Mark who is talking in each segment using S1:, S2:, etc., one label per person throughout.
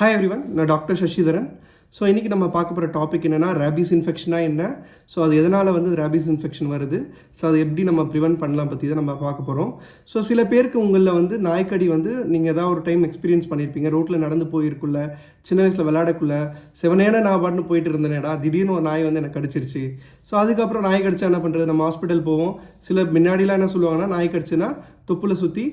S1: Hi everyone நான் doctor Sasidharan. So இன்றைக்கி நம்ம பார்க்க போகிற டாபிக் என்னென்னா ரேபிஸ் இன்ஃபெக்ஷனாக என்ன? ஸோ அது எதனால் வந்து ரேபிஸ் இன்ஃபெக்ஷன் வருது? ஸோ அதை எப்படி நம்ம ப்ரிவென்ட் பண்ணலாம் பற்றி தான் நம்ம பார்க்க போகிறோம் ஸோ சில பேருக்கு உங்களில் வந்து நாய்க்கடி வந்து நீங்கள் ஏதாவது ஒரு டைம் எக்ஸ்பீரியன்ஸ் பண்ணியிருப்பீங்க ரோட்டில் நடந்து போயிருக்குள்ள சின்ன வயசில் விளையாடக்குள்ள செவனேன நான் பாட்டுன்னு போயிட்டு இருந்தேனேடா திடீர்னு ஒரு நாய் வந்து எனக்கு கடிச்சிருச்சு. ஸோ அதுக்கப்புறம் நாய் கடிச்சா என்ன பண்ணுறது நம்ம ஹாஸ்பிட்டல் போவோம். சில முன்னாடிலாம் என்ன சொல்லுவாங்கன்னா நாய் கடிச்சுன்னா தொப்புளை சுற்றி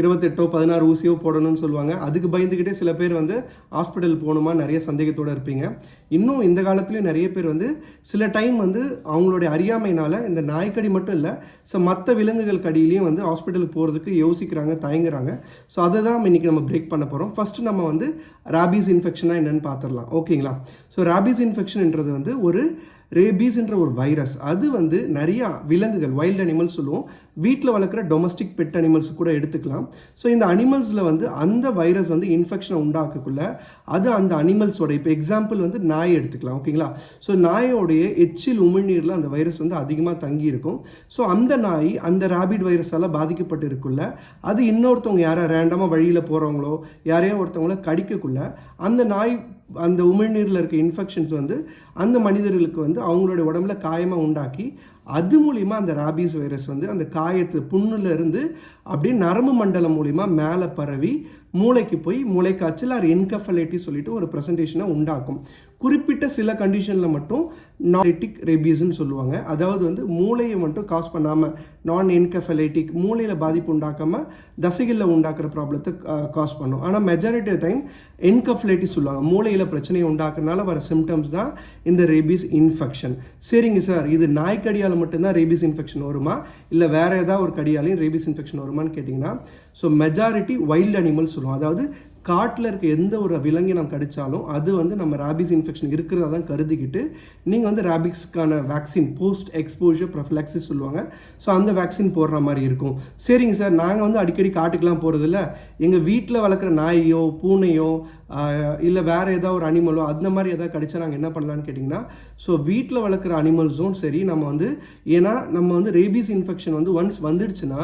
S1: இருபத்தெட்டோ பதினாறு ஊசியோ போடணும்னு சொல்லுவாங்க. அதுக்கு பயந்துக்கிட்டே சில பேர் வந்து ஹாஸ்பிட்டல் போகணுமா நிறைய சந்தேகத்தோடு இருப்பீங்க. இன்னும் இந்த காலத்துலேயும் நிறைய பேர் வந்து சில டைம் வந்து அவங்களுடைய அறியாமையினால் இந்த நாய்க்கடி மட்டும் இல்லை ஸோ மற்ற விலங்குகள் கடியிலையும் வந்து ஹாஸ்பிட்டலுக்கு போகிறதுக்கு யோசிக்கிறாங்க தயங்குறாங்க. ஸோ அதை தான் நம்ம இன்றைக்கி நம்ம பிரேக் பண்ண போகிறோம் ஃபஸ்ட்டு நம்ம வந்து ராபிஸ் இன்ஃபெக்ஷனாக என்னென்னு பார்த்துடலாம் ஓகேங்களா ஸோ ரேபீஸ் இன்ஃபெக்ஷன்ன்றது வந்து ஒரு ரேபீஸ்ன்ற ஒரு வைரஸ் அது வந்து நிறையா விலங்குகள் வைல்டு அனிமல்ஸ் சொல்லுவோம். வீட்டில் வளர்க்குற டொமஸ்டிக் பெட் அனிமல்ஸ் கூட எடுத்துக்கலாம். ஸோ இந்த அனிமல்ஸில் வந்து அந்த வைரஸ் வந்து இன்ஃபெக்ஷனை உண்டாக்கக்குள்ள அது அந்த அனிமல்ஸோட இப்போ எக்ஸாம்பிள் வந்து நாயை எடுத்துக்கலாம் ஓகேங்களா? ஸோ நாயோடைய எச்சில் உமிழ்நீரில் அந்த வைரஸ் வந்து அதிகமாக தங்கி இருக்கும் ஸோ அந்த நாய் அந்த ரேபிட் வைரஸால் பாதிக்கப்பட்டு இருக்குள்ள அது இன்னொருத்தவங்க யாரோ ரேண்டமாக வழியில் போகிறவங்களோ யாரையோ ஒருத்தவங்கள கடிக்கக்குள்ள அந்த நாய் அந்த உமிழ்நீரில் இருக்க இன்ஃபெக்ஷன்ஸ் வந்து அந்த மனிதர்களுக்கு வந்து அவங்களுடைய உடம்புல காயமாக உண்டாக்கி அது மூலிமா அந்த ராபீஸ் வைரஸ் வந்து அந்த காயத்து புண்ணுலேருந்து அப்படியே நரம்பு மண்டலம் மூலிமா மேலே பரவி மூளைக்கு போய் மூளைக்காய்ச்சல் ஆர் என்கஃபலைட்டிஸ் சொல்லிட்டு ஒரு ப்ரெசன்டேஷனை உண்டாக்கும். குறிப்பிட்ட சில கண்டிஷனில் மட்டும் நாலிட்டிக் ரெபீஸ்ன்னு சொல்லுவாங்க. அதாவது வந்து மூளையை மட்டும் காஸ் பண்ணாமல் நான் என்கஃபலைட்டிக் மூளையில் பாதிப்பு உண்டாக்காமல் தசைகளில் உண்டாக்குற ப்ராப்ளத்தை காஸ் பண்ணும். ஆனால் மெஜாரிட்டி டைம் என்கஃபலைட்டிஸ் சொல்லுவாங்க. மூளையில் பிரச்சனையை உண்டாக்குறதுனால வர சிம்டம்ஸ் தான் இந்த ரேபீஸ் இன்ஃபெக்ஷன் சரிங்க சார் இது நாய்க்கடியால் மட்டும்தான் ரேபீஸ் இன்ஃபெக்ஷன் வருமா? இல்லை வேறு ஏதாவது ஒரு கடியாலையும் ரேபீஸ் இன்ஃபெக்ஷன் வருமான்னு கேட்டிங்கன்னா ஸோ மெஜாரிட்டி வைல்டு அனிமல்ஸ் சொல்லுவோம் அதாவது காட்டில் இருக்க எந்த ஒரு விலங்கினம் கடித்தாலும் அது வந்து நம்ம ரேபிஸ் இன்ஃபெக்ஷன் இருக்கிறதா தான் கருதிக்கிட்டு நீங்கள் வந்து ரேபிக்ஸ்க்கான வேக்சின் போஸ்ட் எக்ஸ்போஜர் ப்ரொஃபிளாக்சிஸ் சொல்லுவாங்க. ஸோ அந்த வேக்சின் போடுற மாதிரி இருக்கும். சரிங்க சார் நாங்கள் வந்து அடிக்கடி காட்டுக்கெலாம் போகிறதில்ல எங்கள் வீட்டில் வளர்க்குற நாயோ பூனையோ இல்லை வேறு ஏதாவது ஒரு அனிமலோ அந்த மாதிரி எதாவது கிடைச்சா நாங்கள் என்ன பண்ணலான்னு கேட்டிங்கன்னா ஸோ வீட்டில் வளர்க்குற அனிமல்ஸும் சரி நம்ம வந்து ஏன்னா நம்ம வந்து ரேபீஸ் இன்ஃபெக்ஷன் வந்து ஒன்ஸ் வந்துடுச்சுன்னா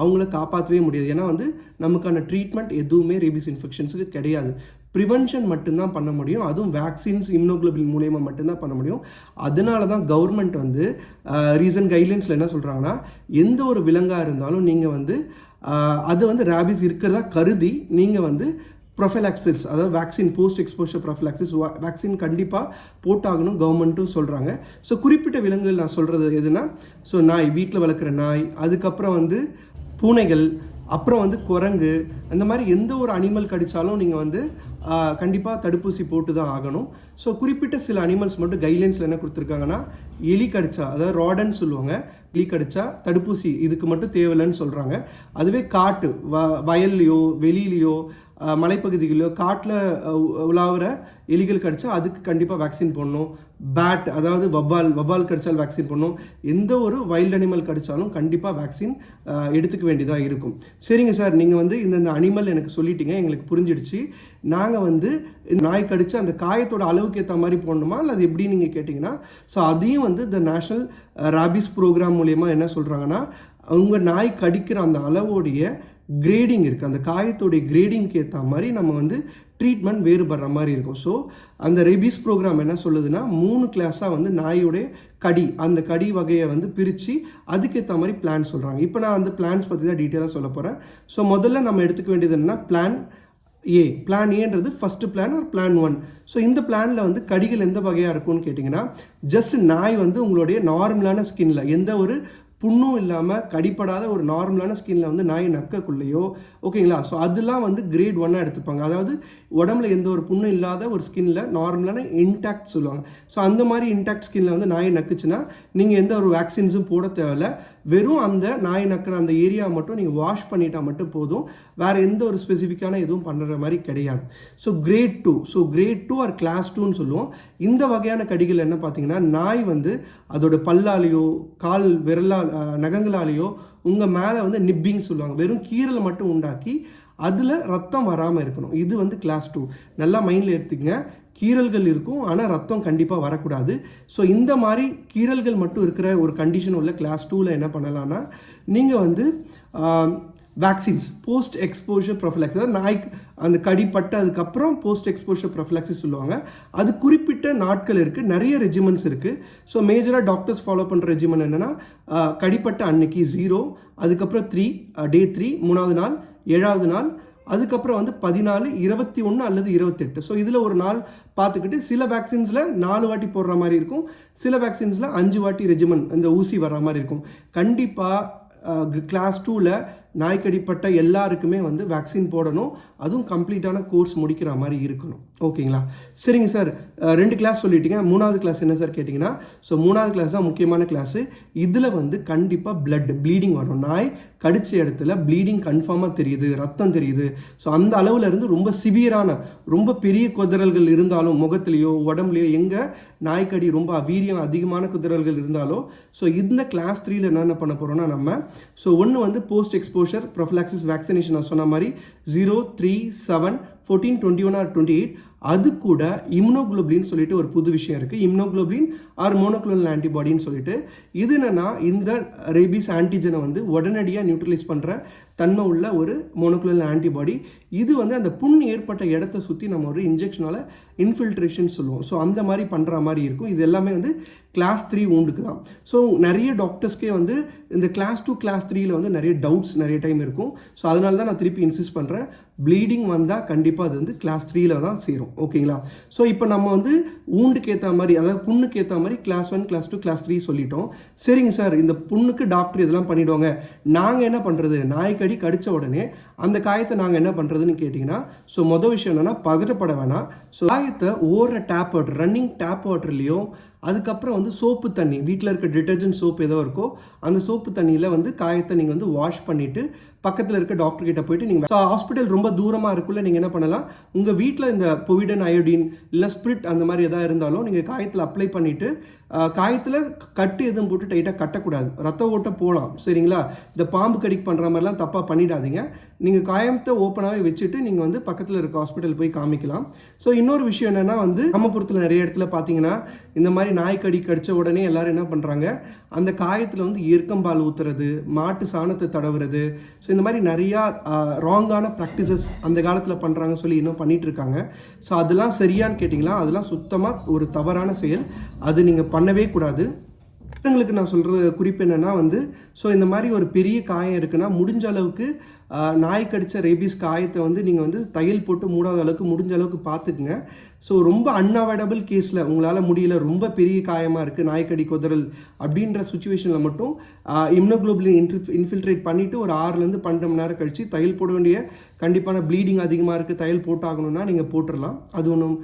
S1: அவங்கள காப்பாற்றவே முடியாது. ஏன்னா வந்து நமக்கான ட்ரீட்மெண்ட் எதுவுமே ரேபீஸ் இன்ஃபெக்ஷன்ஸுக்கு கிடையாது. ப்ரிவென்ஷன் மட்டும்தான் பண்ண முடியும். அதுவும் வேக்சின்ஸ் இம்னோக்ளோபின் மூலயமா மட்டும்தான் பண்ண முடியும். அதனால தான் கவர்மெண்ட் வந்து ரீசன்ட் கைட்லைன்ஸில் என்ன சொல்கிறாங்கன்னா எந்த ஒரு விலங்காக இருந்தாலும் நீங்கள் வந்து அது வந்து ரேபிஸ் இருக்கிறதா கருதி நீங்கள் வந்து ப்ரொஃபலாக்சிஸ் அதாவது vaccine post exposure prophylaxis vaccine கண்டிப்பாக போட்டாகணும் கவர்மெண்ட்டும் சொல்கிறாங்க ஸோ குறிப்பிட்ட விலங்குகள் நான் சொல்கிறது எதுனா ஸோ நாய் வீட்டில் வளர்க்குற நாய் அதுக்கப்புறம் வந்து பூனைகள் அப்புறம் வந்து குரங்கு அந்த மாதிரி எந்த ஒரு அனிமல் கடித்தாலும் நீங்கள் வந்து கண்டிப்பாக தடுப்பூசி போட்டு தான் ஆகணும். ஸோ குறிப்பிட்ட சில அனிமல்ஸ் மட்டும் கைட்லைன்ஸில் என்ன கொடுத்துருக்காங்கன்னா எலி கடிச்சா அதாவது ராடன்னு சொல்லுவாங்க எலி கடிச்சா தடுப்பூசி இதுக்கு மட்டும் தேவையில்லைன்னு சொல்கிறாங்க அதுவே காட்டு வ வயல்லையோ வெளியிலையோ மலைப்பகுதிகளிலோ காட்டில் உலாவுற எலிகள் கடிச்சா அதுக்கு கண்டிப்பாக வேக்சின் போடணும். பேட் அதாவது வவ்வால் வவ்வால் கடித்தால் வேக்சின் பண்ணணும் எந்த ஒரு வைல்ட் அனிமல் கடித்தாலும் கண்டிப்பாக வேக்சின் எடுத்துக்க வேண்டியதாக இருக்கும். சரிங்க சார் நீங்கள் வந்து இந்த அனிமல் எனக்கு சொல்லிட்டீங்க எங்களுக்கு புரிஞ்சிடுச்சு. நாங்கள் வந்து நாய் கடிச்சு அந்த காயத்தோட அளவுக்கு ஏற்ற மாதிரி போடணுமா? இல்லை அது எப்படி நீங்கள் கேட்டிங்கன்னா ஸோ அதையும் வந்து இந்த நேஷ்னல் ராபிஸ் ப்ரோக்ராம் மூலயமா என்ன சொல்கிறாங்கன்னா உங்கள் நாய் கடிக்கிற அந்த அளவோடைய கிரேடிங் இருக்குது அந்த காயத்துடைய கிரேடிங்க்கு ஏற்ற மாதிரி நம்ம வந்து ட்ரீட்மெண்ட் வேறுபடுற மாதிரி இருக்கும். ஸோ அந்த ரெபீஸ் ப்ரோக்ராம் என்ன சொல்லுதுன்னா மூணு கிளாஸாக வந்து நாயோடைய கடி அந்த கடி வகையை வந்து பிரித்து அதுக்கேற்ற மாதிரி பிளான் சொல்கிறாங்க இப்போ நான் அந்த பிளான்ஸ் பற்றி தான் டீட்டெயிலாக சொல்ல போகிறேன் ஸோ முதல்ல நம்ம எடுத்துக்க வேண்டியது என்னென்னா பிளான் ஏ பிளான் ஏன்றது ஃபஸ்ட்டு பிளான் ஒரு பிளான் ஒன் ஸோ இந்த பிளானில் வந்து கடிகள் எந்த வகையாக இருக்கும்னு கேட்டிங்கன்னா ஜஸ்ட் நாய் வந்து உங்களுடைய நார்மலான ஸ்கின்னில் எந்த ஒரு புண்ணும் இல்லாமல் கடிப்படாத ஒரு நார்மலான ஸ்கின்ல வந்து நாய் நக்கக்குள்ளேயோ ஓகேங்களா? ஸோ அதெல்லாம் வந்து கிரேட் ஒன்னாக எடுத்துப்பாங்க. அதாவது உடம்புல எந்த ஒரு புண்ணும் இல்லாத ஒரு ஸ்கின்ல நார்மலான இன்டாக்ட் சொல்லுவாங்க. ஸோ அந்த மாதிரி இன்டாக்ட் ஸ்கின்ல வந்து நாய் நக்குச்சுன்னா நீங்கள் எந்த ஒரு வேக்சின்ஸும் போட தேவையில்ல. வெறும் அந்த நாய் நக்கின அந்த ஏரியா மட்டும் நீங்கள் வாஷ் பண்ணிட்டா மட்டும் போதும். வேறு எந்த ஒரு ஸ்பெசிஃபிக்கான எதுவும் பண்ணுற மாதிரி கிடையாது. So grade two so grade two or class டூன்னு சொல்லுவோம். இந்த வகையான கடிகள் என்ன பார்த்தீங்கன்னா நாய் வந்து அதோட பல்லாலேயோ கால் விரலால் நகங்களாலேயோ உங்கள் மேலே வந்து நிப்பிங் சொல்லுவாங்க. வெறும் கீரலை மட்டும் உண்டாக்கி அதில் ரத்தம் வராமல் இருக்கணும். இது வந்து கிளாஸ் டூ நல்லா மைண்டில் எடுத்துக்கங்க. கீரல்கள் இருக்கும் ஆனால் ரத்தம் கண்டிப்பாக வரக்கூடாது. ஸோ இந்த மாதிரி கீரல்கள் மட்டும் இருக்கிற ஒரு கண்டிஷன் உள்ள கிளாஸ் டூவில் என்ன பண்ணலான்னா நீங்கள் வந்து வேக்சின்ஸ் போஸ்ட் எக்ஸ்போஷர் ப்ரொஃபிலாக்சிஸ் அதாவது அந்த கடிப்பட்ட அதுக்கப்புறம் போஸ்ட் எக்ஸ்போஷர் ப்ரொஃபிலாக்சிஸ் சொல்லுவாங்க. அது குறிப்பிட்ட நாட்கள் இருக்குது நிறைய ரெஜிமெண்ட்ஸ் இருக்குது ஸோ மேஜராக டாக்டர்ஸ் ஃபாலோ பண்ணுற ரெஜிமெண்ட் என்னென்னா கடிப்பட்ட அன்னைக்கு ஜீரோ அதுக்கப்புறம் த்ரீ டே த்ரீ மூணாவது நாள் ஏழாவது நாள் அதுக்கப்புறம் வந்து பதினாலு இருபத்தி ஒன்று அல்லது இருபத்தெட்டு. ஸோ இதில் ஒரு நாள் பார்த்துக்கிட்டு சில வேக்சின்ஸில் நாலு வாட்டி போடுற மாதிரி இருக்கும். சில வேக்சின்ஸில் அஞ்சு வாட்டி ரெஜிமெண்ட் இந்த ஊசி வர்ற மாதிரி இருக்கும். கண்டிப்பாக கிளாஸ் டூவில் நாய்க்கடிப்பட்ட எல்லாருக்குமே வந்து வேக்சின் போடணும். அதுவும் கம்ப்ளீட்டான கோர்ஸ் முடிக்கிற மாதிரி இருக்கணும். ஓகேங்களா? சரிங்க சார் ரெண்டு கிளாஸ் சொல்லிட்டீங்க. மூணாவது கிளாஸ் என்ன சார் கேட்டிங்கன்னா ஸோ மூணாவது கிளாஸ் தான் முக்கியமான கிளாஸு இதில் வந்து கண்டிப்பாக பிளட் ப்ளீடிங் வரும் நாய் கடித்த இடத்துல ப்ளீடிங் கன்ஃபார்மாக தெரியுது ரத்தம் தெரியுது. ஸோ அந்த அளவில் இருந்து ரொம்ப சிவியரான ரொம்ப பெரிய குதிரல்கள் இருந்தாலும் முகத்துலேயோ உடம்புலையோ எங்கே நாய்க்கடி ரொம்ப வீரியம் அதிகமான குதிரல்கள் இருந்தாலோ ஸோ இந்த கிளாஸ் த்ரீயில் என்னென்ன பண்ண போகிறோம்னா நம்ம ஸோ ஒன்று வந்து போஸ்ட் எக்ஸ்போஷர் ப்ரொஃபிலாக்சிஸ் வேக்சினேஷன் நான் சொன்ன மாதிரி zero three seven fourteen twenty one or twenty eight அது கூட இம்னோகுளோபின் சொல்லிட்டு ஒரு புது விஷயம் இருக்குது இம்னோகுளோபின் ஆர் மோனோக்ளோனல் ஆன்டிபாடின்னு சொல்லிட்டு. இது என்னென்னா இந்த ரேபிஸ் ஆன்டிஜனை வந்து உடனடியாக நியூட்ரலைஸ் பண்ணுற தன்மை உள்ள ஒரு மோனோக்ளோனல் ஆன்டிபாடி இது வந்து அந்த புண் ஏற்பட்ட இடத்த சுற்றி நம்ம ஒரு இன்ஜெக்ஷனால் இன்ஃபில்ட்ரேஷன் சொல்லுவோம். ஸோ அந்த மாதிரி பண்ணுற மாதிரி இருக்கும். இது எல்லாமே வந்து கிளாஸ் த்ரீ ஊண்டுக்கு தான். ஸோ நிறைய டாக்டர்ஸ்க்கே வந்து இந்த கிளாஸ் டூ கிளாஸ் த்ரீயில் வந்து நிறைய டவுட்ஸ் நிறைய டைம் இருக்கும். ஸோ அதனால தான் நான் திருப்பி இன்சிஸ்ட் பண்ணுறேன் ப்ளீடிங் வந்தால் கண்டிப்பாக அது வந்து கிளாஸ் த்ரீயில் தான் சேரும். ஓகேங்களா ஸோ இப்போ நம்ம வந்து ஊண்டுக்கு ஏற்ற மாதிரி அதாவது புண்ணுக்கு ஏற்ற மாதிரி class one class two class three சொல்லிட்டோம். சரிங்க சார் இந்த புண்ணுக்கு டாக்டர் இதெல்லாம் பண்ணிவிடுவாங்க நாங்கள் என்ன பண்ணுறது நாய்க்கடி கடித்த உடனே அந்த காயத்தை நாங்கள் என்ன பண்ணுறதுன்னு கேட்டிங்கன்னா ஸோ மொதல் விஷயம் என்னென்னா பதட்டப்பட வேணாம். ஸோ காயத்தை ஓடுற டேப் வாட்டர் ரன்னிங் டேப் வாட்டர்லேயும் அதுக்கப்புறம் வந்து சோப்பு தண்ணி வீட்டில் இருக்க டிட்டர்ஜென்ட் சோப் ஏதோ இருக்கோ அந்த சோப்பு தண்ணியில் வந்து காயத்தை நீங்கள் வந்து வாஷ் பண்ணிவிட்டு பக்கத்தில் இருக்க டாக்டர் கிட்ட போயிட்டு நீங்கள் ஹாஸ்பிட்டல் ரொம்ப தூரமாக இருக்குள்ள நீங்கள் என்ன பண்ணலாம்? உங்கள் வீட்டில் இந்த பொவிடன் அயோடின் இல்லை ஸ்பிரிட் அந்த மாதிரி எதாவது இருந்தாலும் நீங்கள் காயத்தில் அப்ளை பண்ணிவிட்டு காயத்தில் கட்டு எதுவும் போட்டு டைட்டாக கட்டக்கூடாது. ரத்த ஓட்ட போகலாம் சரிங்களா? இந்த பாம்பு கடிக்கு பண்ணுற மாதிரிலாம் தப்பாக பண்ணிடாதீங்க. நீங்கள் காயத்தை ஓப்பனாகவே வச்சுட்டு நீங்கள் வந்து பக்கத்தில் இருக்க ஹாஸ்பிட்டல் போய் காமிக்கலாம். ஸோ இன்னொரு விஷயம் என்னென்னா வந்து கிராமப்புறத்தில் நிறைய இடத்துல பார்த்தீங்கன்னா இந்த மாதிரி நாய் கடி கடித்த உடனே எல்லாரும் என்ன பண்ணுறாங்க அந்த காயத்தில் வந்து எருக்கம்பால் ஊற்றுறது மாட்டு சாணத்தை தடவுறது ஸோ ஸோ இந்த மாதிரி நிறையா ராங்கான ப்ராக்டிசஸ் அந்த காலத்தில் பண்ணுறாங்கன்னு சொல்லி இன்னும் பண்ணிட்டு இருக்காங்க ஸோ அதெல்லாம் சரியான்னு கேட்டிங்களா? அதெல்லாம் சுத்தமாக ஒரு தவறான செயல். அது நீங்கள் பண்ணவே கூடாது. எங்களுக்கு நான் சொல்கிற குறிப்பு என்னென்னா வந்து ஸோ இந்த மாதிரி ஒரு பெரிய காயம் இருக்குன்னா முடிஞ்ச அளவுக்கு நாய் கடித்த ரேபிஸ் காயத்தை வந்து நீங்கள் வந்து தையல் போட்டு மூடாத அளவுக்கு முடிஞ்ச அளவுக்கு பார்த்துக்குங்க. ஸோ ரொம்ப அன்அவாய்டபிள் கேஸில் உங்களால் முடியல ரொம்ப பெரிய காயமாக இருக்குது நாய்க்கடி குதறல் அப்படின்ற சுச்சுவேஷனில் மட்டும் இம்னோக்ளோபின் இன்ஃபி இன்ஃபில்ட்ரேட் பண்ணிவிட்டு ஒரு ஆறுலேருந்து பன்னெண்டு மணி நேரம் கழித்து தையல் போட வேண்டிய கண்டிப்பான ப்ளீடிங் அதிகமாக இருக்குது தையல் போட்டாகணும்னா நீங்கள் போட்டுடலாம் அது ஒன்றும்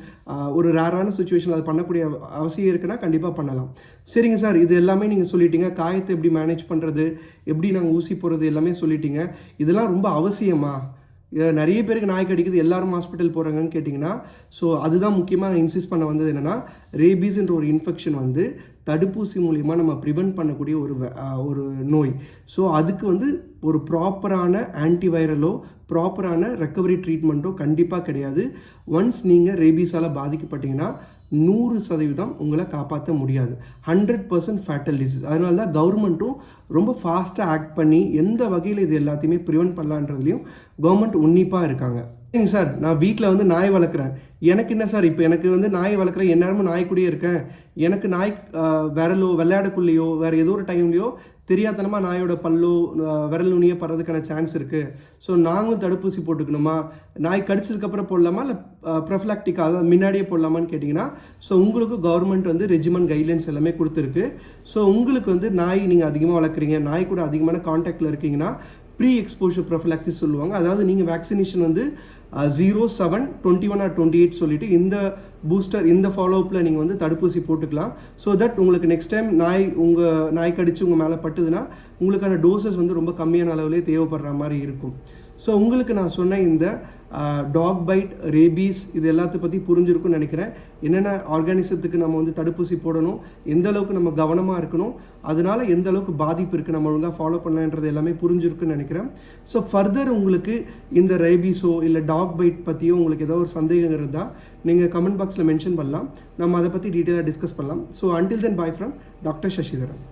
S1: ஒரு ரேரான சுச்சுவேஷன் அது பண்ணக்கூடிய அவசியம் இருக்குன்னா கண்டிப்பாக பண்ணலாம். சரிங்க சார் இது எல்லாமே நீங்கள் சொல்லிட்டீங்க. காயத்தை எப்படி மேனேஜ் பண்ணுறது எப்படி நாங்கள் ஊசி போடுறது எல்லாமே சொல்லிட்டீங்க. இதெல்லாம் ரொம்ப அவசியமாக இதை நிறைய பேருக்கு நாய் கடிக்குது எல்லாரும் ஹாஸ்பிட்டல் போகிறாங்கன்னு கேட்டிங்கன்னா ஸோ அதுதான் முக்கியமாக இன்சிஸ்ட் பண்ண வந்தது என்னென்னா ரேபீஸ்ன்ற ஒரு இன்ஃபெக்ஷன் வந்து தடுப்பூசி மூலிமா நம்ம ப்ரிவென்ட் பண்ணக்கூடிய ஒரு ஒரு நோய். ஸோ அதுக்கு வந்து ஒரு ப்ராப்பரான ஆன்டிவைரலோ ப்ராப்பரான ரெக்கவரி ட்ரீட்மெண்ட்டோ கண்டிப்பாக கிடையாது. ஒன்ஸ் நீங்கள் ரேபீஸால் பாதிக்கப்பட்டீங்கன்னா நூறு சதவீதம் உங்களை காப்பாற்ற முடியாது. ஹண்ட்ரட் பர்சன்ட் ஃபேட்டல் டிசீஸ் அதனால தான் கவர்மெண்ட்டும் ரொம்ப ஃபாஸ்ட்டாக ஆக்ட் பண்ணி எந்த வகையில் இது எல்லாத்தையுமே ப்ரிவென்ட் பண்ணலான்றதுலையும் கவர்மெண்ட் உன்னிப்பாக இருக்காங்க. இல்லைங்க சார் நான் வீட்டில் வந்து நாய் வளர்க்குறேன். எனக்கு என்ன சார் இப்போ எனக்கு வந்து நாய் வளர்க்குறேன் எந்நேரமும் நாய் கூடயே இருக்கேன். எனக்கு நாய் விரலோ விளையாடக்குள்ளேயோ வேறு ஏதோ ஒரு டைம்லையோ தெரியாதனமாக நாயோட பல்லோ விரல் நுனியே படுறதுக்கான சான்ஸ் இருக்குது ஸோ நாங்களும் தடுப்பூசி போட்டுக்கணுமா? நாய் கடிச்சதுக்கப்புறம் போடலாமா? இல்லை ப்ரொஃபிலாக்டிக்காக அதாவது முன்னாடியே போடலாமான்னு கேட்டிங்கன்னா ஸோ உங்களுக்கு கவர்மெண்ட் வந்து ரெஜிமெண்ட் கைட்லைன்ஸ் எல்லாமே கொடுத்துருக்கு. ஸோ உங்களுக்கு வந்து நாய் நீங்கள் அதிகமாக வளர்க்குறீங்க நாய் கூட அதிகமான காண்டாக்டில் இருக்கீங்கன்னா ப்ரீ எக்ஸ்போஷர் ப்ரொஃபிலாக்சிஸ் சொல்லுவாங்க. அதாவது நீங்கள் வேக்சினேஷன் வந்து zero seven twenty one or twenty eight சொல்லிட்டு இந்த பூஸ்டர் இந்த ஃபாலோஅப்பில் நீங்கள் வந்து தடுப்பூசி போட்டுக்கலாம். ஸோ தட் உங்களுக்கு நெக்ஸ்ட் டைம் நாய் உங்கள் நாய் கடிச்சு உங்கள் மேலே பட்டுதுன்னா உங்களுக்கான டோசஸ் வந்து ரொம்ப கம்மியான அளவுலேயே தேவைப்படுற மாதிரி இருக்கும். ஸோ உங்களுக்கு நான் சொன்ன இந்த டாக் பைட் ரேபீஸ் இது எல்லாத்த பற்றி புரிஞ்சிருக்கும்னு நினைக்கிறேன். என்னென்ன ஆர்கானிசத்துக்கு நம்ம வந்து தடுப்பூசி போடணும் எந்த அளவுக்கு நம்ம கவனமாக இருக்கணும் அதனால் எந்த அளவுக்கு பாதிப்பு இருக்குது நம்ம ஒழுங்காக ஃபாலோ பண்ணலான்றது எல்லாமே புரிஞ்சிருக்குன்னு நினைக்கிறேன். ஸோ ஃபர்தர் உங்களுக்கு இந்த ரேபீஸோ இல்லை டாக் பைட் பற்றியோ உங்களுக்கு ஏதோ ஒரு சந்தேகம் இருந்தால் நீங்கள் கமெண்ட் பாக்ஸில் மென்ஷன் பண்ணலாம். நம்ம அதை பற்றி டீட்டெயிலாக டிஸ்கஸ் பண்ணலாம். So until then bye from doctor Sasidharan